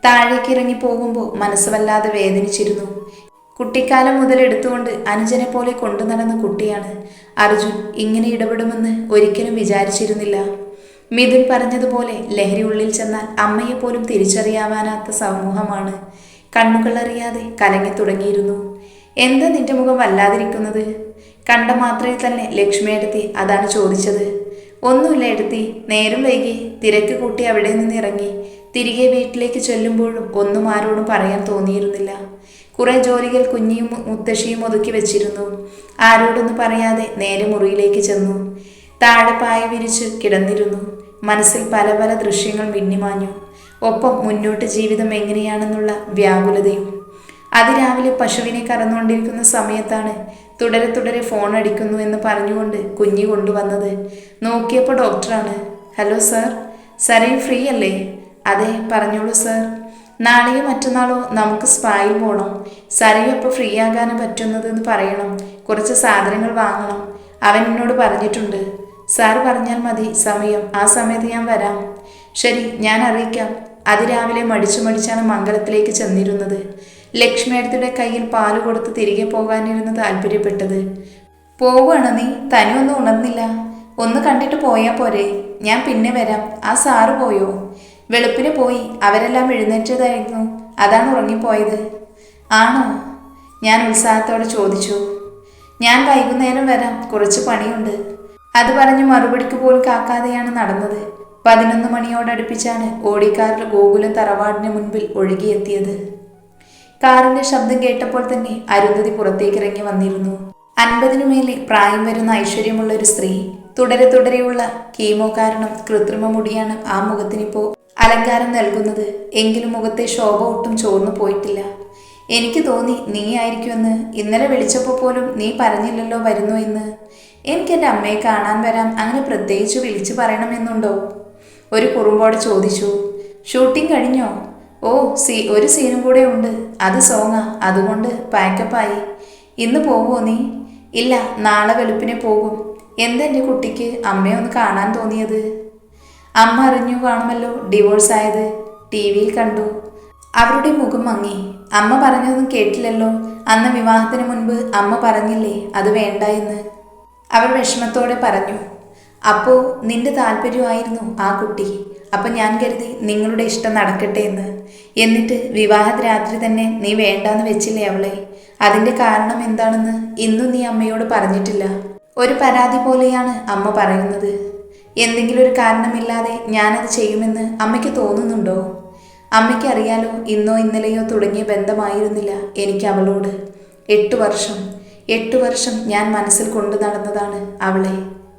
താഴേക്ക് ഇറങ്ങി പോകുമ്പോൾ മനസ്സ് വല്ലാതെ വേദനിച്ചിരുന്നു. കുട്ടിക്കാലം മുതൽ എടുത്തുകൊണ്ട് അനുജനെ പോലെ കൊണ്ടു നടന്ന കുട്ടിയാണ് അർജുൻ. ഇങ്ങനെ ഇടപെടുമെന്ന് ഒരിക്കലും വിചാരിച്ചിരുന്നില്ല. മിഥുൻ പറഞ്ഞതുപോലെ ലഹരി ഉള്ളിൽ ചെന്നാൽ അമ്മയെ പോലും തിരിച്ചറിയാവാനാത്ത സമൂഹമാണ്. കണ്ണുകളറിയാതെ കലങ്ങി തുടങ്ങിയിരുന്നു. എന്താ നിന്റെ മുഖം വല്ലാതിരിക്കുന്നത്? കണ്ട മാത്രമേ തന്നെ ലക്ഷ്മിയെടുത്തി അതാണ് ചോദിച്ചത്. ഒന്നുമില്ല എടുത്തി നേരം വൈകി തിരക്ക് കൂട്ടി അവിടെ നിന്ന് ഇറങ്ങി തിരികെ വീട്ടിലേക്ക് ചെല്ലുമ്പോഴും ഒന്നും ആരോടും പറയാൻ തോന്നിയിരുന്നില്ല. കുറെ ജോലികൾ കുഞ്ഞിയും മുത്തശ്ശിയും ഒതുക്കി വെച്ചിരുന്നു. ആരോടൊന്നും പറയാതെ നേരെ മുറിയിലേക്ക് ചെന്നു. താഴെ പായ വിരിച്ച് കിടന്നിരുന്നു. മനസ്സിൽ പല പല ദൃശ്യങ്ങൾ മിന്നിമാഞ്ഞു ഒപ്പം മുന്നോട്ട് ജീവിതം എങ്ങനെയാണെന്നുള്ള വ്യാകുലതയും. അതിരാവിലെ പശുവിനെ കറന്നുകൊണ്ടിരിക്കുന്ന സമയത്താണ് തുടരെ തുടരെ ഫോൺ അടിക്കുന്നു എന്ന് പറഞ്ഞുകൊണ്ട് കുഞ്ഞി കൊണ്ടുവന്നത്. നോക്കിയപ്പോൾ ഡോക്ടറാണ്. ഹലോ സർ സരയും ഫ്രീ അല്ലേ? അതെ പറഞ്ഞോളൂ സർ. നാളെയോ മറ്റന്നാളോ നമുക്ക് സ്പായിൽ പോകണം സരയും അപ്പോൾ ഫ്രീ ആകാനും പറ്റുന്നതെന്ന് പറയണം. കുറച്ച് സാധനങ്ങൾ വാങ്ങണം. അവൻ എന്നോട് പറഞ്ഞിട്ടുണ്ട്. സാർ പറഞ്ഞാൽ മതി സമയം. ആ സമയത്ത് ഞാൻ വരാം. ശരി ഞാൻ അറിയിക്കാം. അതിരാവിലെ മടിച്ചു മടിച്ചാണ് മംഗലത്തിലേക്ക് ചെന്നിരുന്നത്. ലക്ഷ്മിയടുത്തിയുടെ കയ്യിൽ പാൽ കൊടുത്ത് തിരികെ പോകാനിരുന്ന് താല്പര്യപ്പെട്ടത്. പോവുകയാണ് നീ. തനിയൊന്നും ഉണർന്നില്ല. ഒന്ന് കണ്ടിട്ട് പോയാൽ പോരെ. ഞാൻ പിന്നെ വരാം. ആ സാറ് പോയോ? വെളുപ്പിന് പോയി അവരെല്ലാം എഴുന്നേറ്റതായിരുന്നു. അതാണ് ഉറങ്ങിപ്പോയത്. ആണോ? ഞാൻ ഉത്സാഹത്തോടെ ചോദിച്ചു. ഞാൻ വൈകുന്നേരം വരാം. കുറച്ച് പണിയുണ്ട്. അത് പറഞ്ഞ് മറുപടിക്ക് പോലും കാക്കാതെയാണ് നടന്നത്. പതിനൊന്ന് മണിയോടടുപ്പിച്ചാണ് ഓടിക്കാറിൽ ഗോകുലം തറവാടിന് മുൻപിൽ ഒഴുകിയെത്തിയത്. കാറിന്റെ ശബ്ദം കേട്ടപ്പോൾ തന്നെ അരുന്ധതി പുറത്തേക്ക് ഇറങ്ങി വന്നിരുന്നു. അൻപതിനു മേലെ പ്രായം വരുന്ന ഐശ്വര്യമുള്ള ഒരു സ്ത്രീ തുടരെ തുടരെയുള്ള കീമോ കാരണം കൃത്രിമ മുടിയാണ് ആ മുഖത്തിനിപ്പോ അലങ്കാരം നൽകുന്നത് എങ്കിലും മുഖത്തെ ശോഭ ഒട്ടും ചോർന്നു പോയിട്ടില്ല. എനിക്ക് തോന്നി നീ ആയിരിക്കുമെന്ന്. ഇന്നലെ വിളിച്ചപ്പോൾ പോലും നീ പറഞ്ഞില്ലല്ലോ വരുന്നു എന്ന്. എനിക്ക് എന്റെ അമ്മയെ കാണാൻ വരാം അങ്ങനെ പ്രത്യേകിച്ച് വിളിച്ചു പറയണമെന്നുണ്ടോ ഒരു കുറുമ്പോടെ ചോദിച്ചു. ഷൂട്ടിംഗ് കഴിഞ്ഞോ? ഓ സീ ഒരു സീനും കൂടെ ഉണ്ട്. അത് സോങ്ങാ അതുകൊണ്ട് പാക്കപ്പായി. ഇന്ന് പോകുമോ നീ? ഇല്ല നാളെ വെളുപ്പിനെ പോകും. എന്തെന്റെ കുട്ടിക്ക് അമ്മയെ ഒന്ന് കാണാൻ തോന്നിയത്? അമ്മ അറിഞ്ഞു കാണുമല്ലോ ഡിവോഴ്സ് ആയത്. ടി വിയിൽ കണ്ടു. അവരുടെ മുഖം മങ്ങി. അമ്മ പറഞ്ഞതൊന്നും കേട്ടില്ലല്ലോ. അന്ന് വിവാഹത്തിന് മുൻപ് അമ്മ പറഞ്ഞില്ലേ അത് വേണ്ട എന്ന്. അവർ വിഷമത്തോടെ പറഞ്ഞു. അപ്പോൾ നിന്റെ താല്പര്യമായിരുന്നു ആ കുട്ടി. അപ്പം ഞാൻ കരുതി നിങ്ങളുടെ ഇഷ്ടം നടക്കട്ടെ എന്ന്. എന്നിട്ട് വിവാഹ രാത്രി തന്നെ നീ വേണ്ടാന്ന് വെച്ചില്ലേ അവളെ? അതിന്റെ കാരണം എന്താണെന്ന് ഇന്നും നീ അമ്മയോട് പറഞ്ഞിട്ടില്ല. ഒരു പരാതി പോലെയാണ് അമ്മ പറയുന്നത്. എന്തെങ്കിലും ഒരു കാരണമില്ലാതെ ഞാനത് ചെയ്യുമെന്ന് അമ്മയ്ക്ക് തോന്നുന്നുണ്ടോ? അമ്മയ്ക്ക് അറിയാലോ ഇന്നോ ഇന്നലെയോ തുടങ്ങിയ ബന്ധമായിരുന്നില്ല എനിക്ക് അവളോട്. എട്ടു വർഷം എട്ടു വർഷം ഞാൻ മനസ്സിൽ കൊണ്ടു നടന്നതാണ് അവളെ.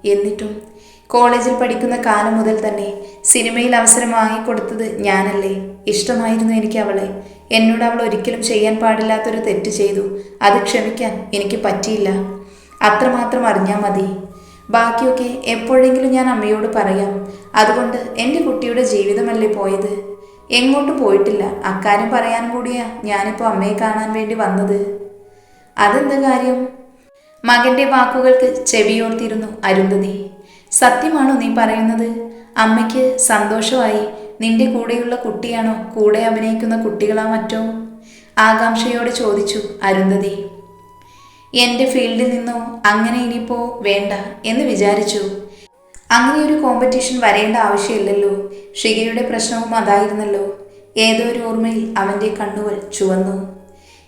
എന്നിട്ടും കോളേജിൽ പഠിക്കുന്ന കാലം മുതൽ തന്നെ സിനിമയിൽ അവസരം വാങ്ങിക്കൊടുത്തത് ഞാനല്ലേ? ഇഷ്ടമായിരുന്നു എനിക്ക് അവളെ. എന്നോട് അവൾ ഒരിക്കലും ചെയ്യാൻ പാടില്ലാത്തൊരു തെറ്റ് ചെയ്തു. അത് ക്ഷമിക്കാൻ എനിക്ക് പറ്റിയില്ല. അത്രമാത്രം അറിഞ്ഞാൽ മതി. ബാക്കിയൊക്കെ എപ്പോഴെങ്കിലും ഞാൻ അമ്മയോട് പറയാം. അതുകൊണ്ട് എന്റെ കുട്ടിയുടെ ജീവിതമല്ലേ പോയത്? എങ്ങോട്ടും പോയിട്ടില്ല. അക്കാര്യം പറയാൻ കൂടിയാ ഞാനിപ്പോൾ അമ്മയെ കാണാൻ വേണ്ടി വന്നത്. അതെന്താ കാര്യം? മകന്റെ വാക്കുകൾക്ക് ചെവിയോർത്തിരുന്നു അരുന്ധതി. സത്യമാണോ നീ പറയുന്നത്? അമ്മയ്ക്ക് സന്തോഷമായി നിന്റെ കൂടെയുള്ള കുട്ടിയാണോ കൂടെ അഭിനയിക്കുന്ന കുട്ടികളാ മറ്റോ? ആകാംക്ഷയോടെ ചോദിച്ചു അരുന്ധതി. എന്റെ ഫീൽഡിൽ നിന്നോ അങ്ങനെ ഇനിയിപ്പോ വേണ്ട എന്ന് വിചാരിച്ചു. അങ്ങനെ ഒരു കോമ്പറ്റീഷൻ വരേണ്ട ആവശ്യമില്ലല്ലോ. ഷികയുടെ പ്രശ്നവും അതായിരുന്നല്ലോ. ഏതോ ഒരു ഓർമ്മയിൽ അവന്റെ കണ്ണുകൾ ചുവന്നു.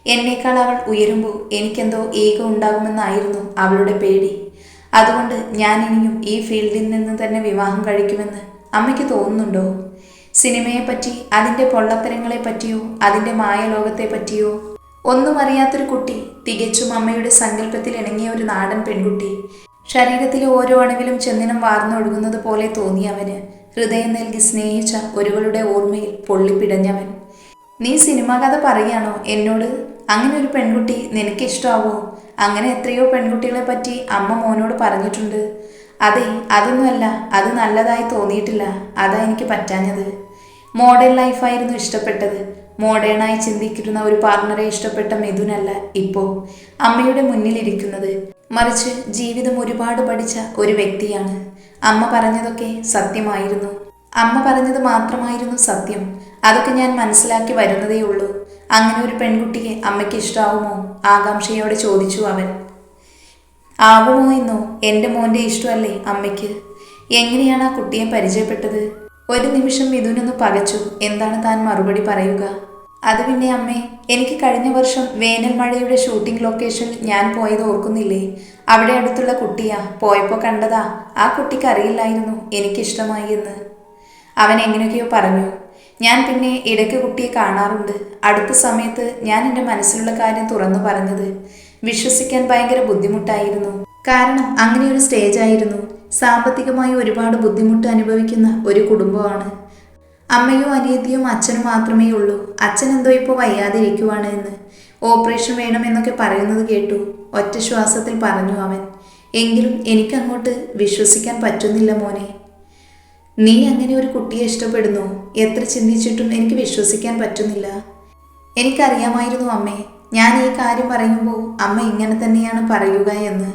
എന്നേക്കാൾ അവൾ ഉയരുമ്പോൾ എനിക്കെന്തോ ഏകം ഉണ്ടാകുമെന്നായിരുന്നു അവളുടെ പേടി. അതുകൊണ്ട് ഞാൻ ഇനിയും ഈ ഫീൽഡിൽ നിന്ന് തന്നെ വിവാഹം കഴിക്കുമെന്ന് അമ്മയ്ക്ക് തോന്നുന്നുണ്ടോ? സിനിമയെപ്പറ്റി അതിന്റെ പൊള്ളത്തരങ്ങളെ പറ്റിയോ അതിന്റെ മായലോകത്തെ പറ്റിയോ ഒന്നും അറിയാത്തൊരു കുട്ടി തികച്ചും അമ്മയുടെ സങ്കല്പത്തിൽ ഇണങ്ങിയ ഒരു നാടൻ പെൺകുട്ടി. ശരീരത്തിലെ ഓരോ അണുവിലും ചെന്നിനം വാർന്നൊഴുകുന്നത് പോലെ തോന്നിയവന് ഹൃദയം നൽകി സ്നേഹിച്ച ഒരുവളുടെ ഓർമ്മയിൽ പൊള്ളിപ്പിടഞ്ഞവൻ. നീ സിനിമാ കഥ പറയാണോ? എന്നോട്? അങ്ങനെ ഒരു പെൺകുട്ടി നിനക്ക് ഇഷ്ടമാവോ അങ്ങനെ എത്രയോ പെൺകുട്ടികളെ പറ്റി അമ്മ മോനോട് പറഞ്ഞിട്ടുണ്ട്. അതെ അതൊന്നുമല്ല അത് നല്ലതായി തോന്നിയിട്ടില്ല. അതാ എനിക്ക് പറ്റാഞ്ഞത്. മോഡേൺ ലൈഫായിരുന്നു ഇഷ്ടപ്പെട്ടത്. മോഡേണായി ചിന്തിക്കുന്ന ഒരു പാർട്ണറെ ഇഷ്ടപ്പെട്ട മിഥുനല്ല ഇപ്പോൾ അമ്മയുടെ മുന്നിലിരിക്കുന്നത് മറിച്ച് ജീവിതം ഒരുപാട് പഠിച്ച ഒരു വ്യക്തിയാണ്. അമ്മ പറഞ്ഞതൊക്കെ സത്യമായിരുന്നു. അമ്മ പറഞ്ഞത് മാത്രമായിരുന്നു സത്യം. അതൊക്കെ ഞാൻ മനസ്സിലാക്കി വരുന്നതേ ഉള്ളൂ. അങ്ങനെ ഒരു പെൺകുട്ടിയെ അമ്മയ്ക്ക് ഇഷ്ടാവുമോ? ആകാംക്ഷയോടെ ചോദിച്ചു അവൻ. ആവുമോ എന്നോ? എന്റെ മോന്റെ ഇഷ്ടമല്ലേ അമ്മയ്ക്ക്? എങ്ങനെയാണ് ആ കുട്ടിയെ പരിചയപ്പെട്ടത്? ഒരു നിമിഷം മിഥുനൊന്ന് പകച്ചു. എന്താണ് താൻ മറുപടി പറയുക? അത് പിന്നെ അമ്മേ എനിക്ക് കഴിഞ്ഞ വർഷം വേനൽ മഴയുടെ ഷൂട്ടിംഗ് ലൊക്കേഷൻ ഞാൻ പോയത് ഓർക്കുന്നില്ലേ? അവിടെ അടുത്തുള്ള കുട്ടിയാ പോയപ്പോൾ കണ്ടതാ. ആ കുട്ടിക്ക് അറിയില്ലായിരുന്നു എനിക്കിഷ്ടമായി എന്ന്. അവൻ എങ്ങനെയൊക്കെയോ പറഞ്ഞു. ഞാൻ പിന്നെ ഇടയ്ക്ക് കുട്ടിയെ കാണാറുണ്ട്. അടുത്ത സമയത്ത് ഞാൻ എന്റെ മനസ്സിലുള്ള കാര്യം തുറന്നു പറഞ്ഞത് വിശ്വസിക്കാൻ ഭയങ്കര ബുദ്ധിമുട്ടായിരുന്നു. കാരണം അങ്ങനെ ഒരു സ്റ്റേജ് ആയിരുന്നു സാമ്പത്തികമായി ഒരുപാട് ബുദ്ധിമുട്ട് അനുഭവിക്കുന്ന ഒരു കുടുംബമാണ്. അമ്മയും അനിയത്തിയും അച്ഛനും മാത്രമേ ഉള്ളൂ. അച്ഛൻ എന്തോ ഇപ്പോൾ വയ്യാതെ ഇരിക്കുവാണ് എന്ന്. ഓപ്പറേഷൻ വേണമെന്നൊക്കെ പറയുന്നത് കേട്ടു. ഒറ്റ ശ്വാസത്തിൽ പറഞ്ഞു അവൻ. എങ്കിലും എനിക്കങ്ങോട്ട് വിശ്വസിക്കാൻ പറ്റുന്നില്ല മോനെ. നീ അങ്ങനെ ഒരു കുട്ടിയെ ഇഷ്ടപ്പെടുന്നു. എത്ര ചിന്തിച്ചിട്ടും എനിക്ക് വിശ്വസിക്കാൻ പറ്റുന്നില്ല. എനിക്കറിയാമായിരുന്നു അമ്മേ. ഞാൻ ഈ കാര്യം പറയുമ്പോൾ അമ്മ ഇങ്ങനെ തന്നെയാണ് പറയുക എന്ന്.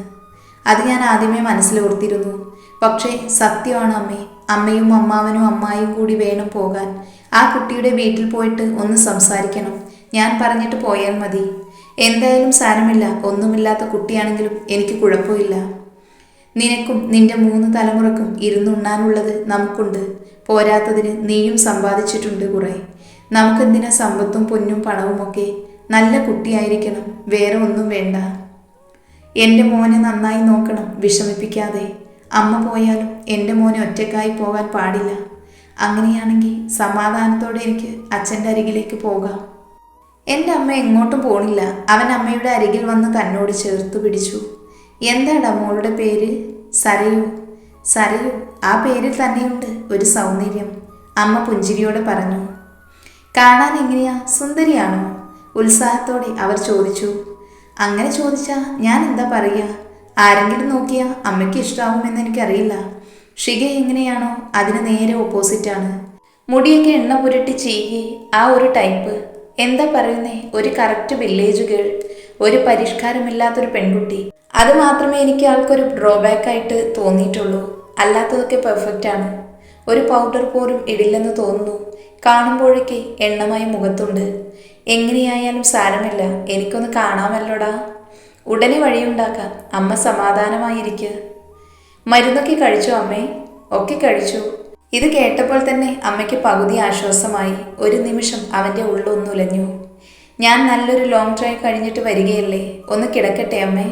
അത് ഞാൻ ആദ്യമേ മനസ്സിലോർത്തിരുന്നു. പക്ഷേ സത്യമാണ് അമ്മേ. അമ്മയും അമ്മാവനും അമ്മായും കൂടി വേണം പോകാൻ. ആ കുട്ടിയുടെ വീട്ടിൽ പോയിട്ട് ഒന്ന് സംസാരിക്കണം. ഞാൻ പറഞ്ഞിട്ട് പോയാൽ മതി. എന്തായാലും സാരമില്ല. ഒന്നുമില്ലാത്ത കുട്ടിയാണെങ്കിലും എനിക്ക് കുഴപ്പമില്ല. നിനക്കും നിന്റെ മൂന്ന് തലമുറക്കും ഇരുന്നുണ്ണാനുള്ളത് നമുക്കുണ്ട്. പോരാത്തതിന് നീയും സമ്പാദിച്ചിട്ടുണ്ട് കുറെ. നമുക്കെന്തിനാ സമ്പത്തും പൊന്നും പണവുമൊക്കെ? നല്ല കുട്ടിയായിരിക്കണം. വേറെ ഒന്നും വേണ്ട. എന്റെ മോനെ നന്നായി നോക്കണം. വിഷമിപ്പിക്കാതെ. അമ്മ പോയാലും എന്റെ മോനെ ഒറ്റക്കായി പോകാൻ പാടില്ല. അങ്ങനെയാണെങ്കിൽ സമാധാനത്തോടെ എനിക്ക് അച്ഛന്റെ അരികിലേക്ക് പോകാം. എന്റെ അമ്മ എങ്ങോട്ടും പോണില്ല. അവൻ അമ്മയുടെ അരികിൽ വന്ന് തന്നോട് ചേർത്ത് പിടിച്ചു. എന്താടാ മോളുടെ പേര്? സരയു. സരയു ആ പേരിൽ തന്നെയുണ്ട് ഒരു സൗന്ദര്യം. അമ്മ പുഞ്ചിരിയോടെ പറഞ്ഞു. കാണാൻ എങ്ങനെയാ? സുന്ദരിയാണോ? ഉത്സാഹത്തോടെ അവർ ചോദിച്ചു. അങ്ങനെ ചോദിച്ചാ ഞാൻ എന്താ പറയുക? ആരെങ്കിലും നോക്കിയാ അമ്മയ്ക്ക് ഇഷ്ടാവുമെന്ന് എനിക്കറിയില്ല. ഷിക എങ്ങനെയാണോ അതിന് നേരെ ഓപ്പോസിറ്റാണ് മുടിയൊക്കെ എണ്ണ പുരട്ടി ചെയ്യുകയെ ആ ഒരു ടൈപ്പ് എന്താ പറയുന്നേ? ഒരു കറക്റ്റ് വില്ലേജ് ഗേൾ ഒരു പരിഷ്കാരമില്ലാത്തൊരു പെൺകുട്ടി. അത് മാത്രമേ എനിക്ക് ആൾക്കൊരു ഡ്രോബാക്ക് ആയിട്ട് തോന്നിയിട്ടുള്ളൂ. അല്ലാത്തതൊക്കെ പെർഫെക്റ്റ് ആണ്. ഒരു പൗഡർ പോലും ഇടില്ലെന്ന് തോന്നുന്നു. കാണുമ്പോഴേക്ക് എണ്ണമായ മുഖത്തുണ്ട്. എങ്ങനെയായാലും സാരമില്ല. എനിക്കൊന്ന് കാണാമല്ലോടാ? ഉടനെ വഴിയുണ്ടാക്കാം. അമ്മ സമാധാനമായിരിക്കുക മരുന്നൊക്കെ കഴിച്ചു അമ്മേ? ഒക്കെ കഴിച്ചു. ഇത് കേട്ടപ്പോൾ തന്നെ അമ്മയ്ക്ക് പകുതി ആശ്വാസമായി. ഒരു നിമിഷം അവന്റെ ഉള്ളൊന്നുലഞ്ഞു ഞാൻ നല്ലൊരു ലോങ് ഡ്രൈവ് കഴിഞ്ഞിട്ട് വരികയല്ലേ? ഒന്ന് കിടക്കട്ടെ അമ്മേ.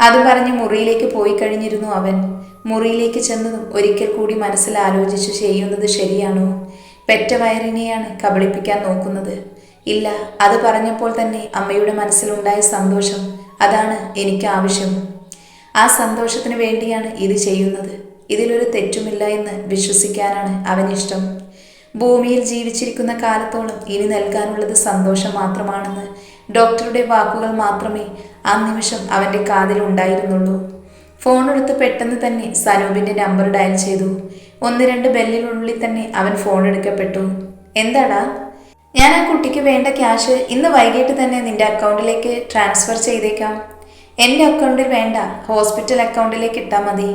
അത് പറഞ്ഞ് മുറിയിലേക്ക് പോയി കഴിഞ്ഞിരുന്നു അവൻ. മുറിയിലേക്ക് ചെന്നതും ഒരിക്കൽ കൂടി മനസ്സിൽ ആലോചിച്ച് ചെയ്യുന്നത് ശരിയാണോ? പെറ്റ വയറിനെയാണ് കബളിപ്പിക്കാൻ നോക്കുന്നത്. ഇല്ല അത് പറഞ്ഞപ്പോൾ തന്നെ അമ്മയുടെ മനസ്സിലുണ്ടായ സന്തോഷം. അതാണ് എനിക്ക് ആവശ്യം. ആ സന്തോഷത്തിന് വേണ്ടിയാണ് ഇത് ചെയ്യുന്നത്. ഇതിലൊരു തെറ്റുമില്ല എന്ന് വിശ്വസിക്കാനാണ് അവനിഷ്ടം ഭൂമിയിൽ ജീവിച്ചിരിക്കുന്ന കാലത്തോളം ഇനി നൽകാനുള്ളത് സന്തോഷം മാത്രമാണെന്ന് ഡോക്ടറുടെ വാക്കുകൾ മാത്രമേ ആ നിമിഷം അവന്റെ കാതിൽ ഉണ്ടായിരുന്നുള്ളൂ. ഫോൺ എടുത്ത് പെട്ടെന്ന് തന്നെ സനൂപിന്റെ നമ്പർ ഡയൽ ചെയ്തു. ഒന്ന് രണ്ട് ബെല്ലിനുള്ളിൽ തന്നെ അവൻ ഫോൺ എടുക്കപ്പെട്ടു. എന്താടാ? ഞാൻ ആ കുട്ടിക്ക് വേണ്ട ക്യാഷ് ഇന്ന് വൈകിട്ട് തന്നെ നിന്റെ അക്കൗണ്ടിലേക്ക് ട്രാൻസ്ഫർ ചെയ്തേക്കാം. എന്റെ അക്കൗണ്ടിൽ വേണ്ട ഹോസ്പിറ്റൽ അക്കൗണ്ടിലേക്ക് ഇട്ടാൽ മതി.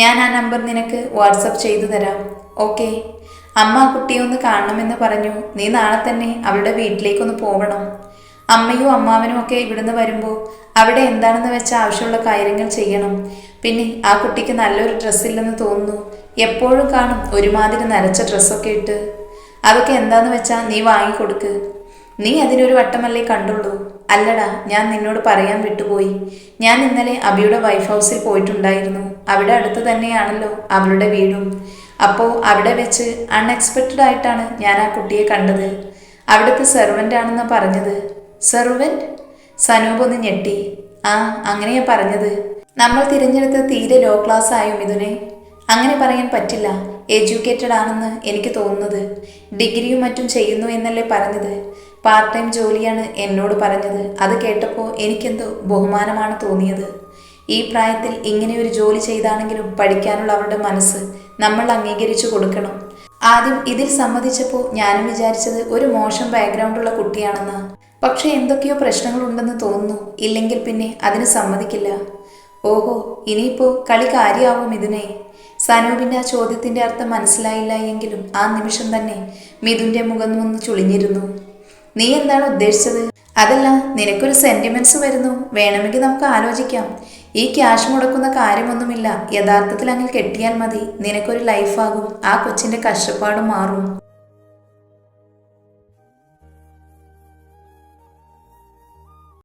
ഞാൻ ആ നമ്പർ നിനക്ക് വാട്സപ്പ് ചെയ്തു തരാം. ഓക്കെ അമ്മ ആ കുട്ടിയെ ഒന്ന് കാണണമെന്ന് പറഞ്ഞു. നീ നാളെ തന്നെ അവളുടെ വീട്ടിലേക്കൊന്ന് പോകണം അമ്മയും അമ്മാവനും ഒക്കെ ഇവിടുന്ന് വരുമ്പോൾ അവിടെ എന്താണെന്ന് വെച്ച ആവശ്യമുള്ള കാര്യങ്ങൾ ചെയ്യണം. പിന്നെ ആ കുട്ടിക്ക് നല്ലൊരു ഡ്രസ്സില്ലെന്ന് തോന്നുന്നു. എപ്പോഴും കാണും ഒരുമാതിരി നരച്ച ഡ്രസ്സൊക്കെ ഇട്ട്. അതൊക്കെ എന്താന്ന് വെച്ചാ നീ വാങ്ങിക്കൊടുക്ക് നീ അതിനൊരു വട്ടമല്ലേ കണ്ടുള്ളൂ. അല്ലടാ ഞാൻ നിന്നോട് പറയാൻ വിട്ടുപോയി. ഞാൻ ഇന്നലെ അബിയുടെ വൈഫ് ഹൗസിൽ പോയിട്ടുണ്ടായിരുന്നു. അവിടെ അടുത്ത് തന്നെയാണല്ലോ അവളുടെ വീടും. അപ്പോൾ അവിടെ വെച്ച് അൺഎക്സ്പെക്റ്റഡ് ആയിട്ടാണ് ഞാൻ ആ കുട്ടിയെ കണ്ടത്. അവിടുത്തെ സെർവന്റ് ആണെന്ന് പറഞ്ഞത്. സെർവന്റ് സനൂപ് ഒന്ന് ഞെട്ടി. ആ അങ്ങനെയാ പറഞ്ഞത്. നമ്മൾ തിരഞ്ഞെടുത്ത തീരെ ലോ ക്ലാസ് ആയും മിഥുനെ അങ്ങനെ പറയാൻ പറ്റില്ല. എഡ്യൂക്കേറ്റഡ് ആണെന്ന് എനിക്ക് തോന്നുന്നത്. ഡിഗ്രിയും മറ്റും ചെയ്യുന്നു എന്നല്ലേ പറഞ്ഞത്. പാർട്ട് ടൈം ജോലിയാണ് എന്നോട് പറഞ്ഞത്. അത് കേട്ടപ്പോൾ എനിക്കെന്തോ ബഹുമാനമാണ് തോന്നിയത്. ഈ പ്രായത്തിൽ ഇങ്ങനെ ഒരു ജോലി ചെയ്താണെങ്കിലും പഠിക്കാനുള്ള അവരുടെ മനസ്സ് നമ്മൾ അംഗീകരിച്ചു കൊടുക്കണം. ആദ്യം ഇതിൽ സമ്മതിച്ചപ്പോൾ ഞാനും വിചാരിച്ചത് ഒരു മോശം ബാക്ക്ഗ്രൗണ്ടുള്ള കുട്ടിയാണെന്ന്. പക്ഷേ എന്തൊക്കെയോ പ്രശ്നങ്ങളുണ്ടെന്ന് തോന്നുന്നു. ഇല്ലെങ്കിൽ പിന്നെ അതിന് സമ്മതിക്കില്ല. ഓഹോ ഇനിയിപ്പോ കളി കാര്യമാവും ഇതിനെ. സനൂപിന്റെ ആ ചോദ്യത്തിന്റെ അർത്ഥം മനസ്സിലായില്ല എങ്കിലും ആ നിമിഷം തന്നെ മിഥുന്റെ മുഖം ഒന്ന് ചുളിഞ്ഞിരുന്നു. നീ എന്താണ് ഉദ്ദേശിച്ചത്? അതല്ല നിനക്കൊരു സെന്റിമെന്റ്സ് വരുന്നു. വേണമെങ്കിൽ നമുക്ക് ആലോചിക്കാം. ഈ ക്യാഷ് മുടക്കുന്ന കാര്യമൊന്നുമില്ല. യഥാർത്ഥത്തിൽ അങ്ങനെ കെട്ടിയാൽ മതി. നിനക്കൊരു ലൈഫാകും ആ കൊച്ചിന്റെ കഷ്ടപ്പാട് മാറും.